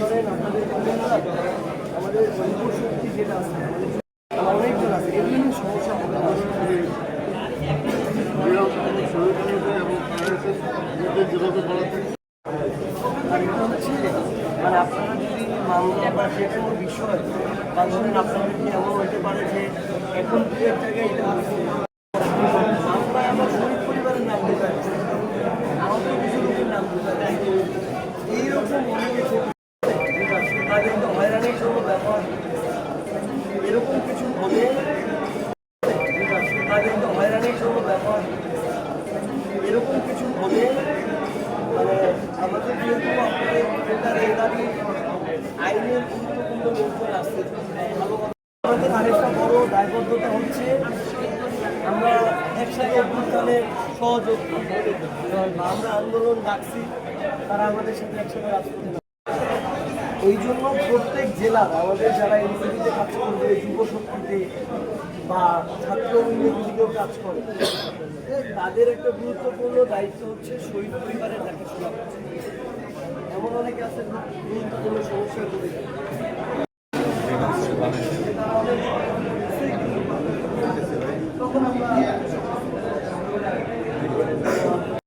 ধরেন আপনাদের আমাদের শক্তি যেটা আছে সমস্যা হবে যেভাবে বলা কারণটা হচ্ছে মানে আপনারা মামলা বা যে কোনো বিষয়, বা এমন হইতে পারে যে এখন এইরকম কিন্তু হয়রানির জন্য ব্যবহার এরকম কিছু হলে তাদের কিন্তু হয়রানির জন্য ব্যবহার এরকম কিছু হলে মানে আমাদের যেহেতু আইনের গুরুত্বপূর্ণ লোকজন আমাদের আরেকটা বড় দায়বদ্ধতা হচ্ছে, আমরা একসাথে অভ্যুত্থানে সহযোগ আমরা আন্দোলন ডাকছি, তারা আমাদের সাথে একসাথে রাজপথে। এই জন্য প্রত্যেক জেলার আমাদের যারা এনসিপিতে কাজ করবে, যুব শক্তিতে বা ছাত্র ইউনিভার্সিটিতেও কাজ করে তাদের একটা গুরুত্বপূর্ণ দায়িত্ব হচ্ছে শহীদ পরিবারের দেখাশোনা এমন অনেকে আছে গুরুত্বপূর্ণ সমস্যা তখন আমরা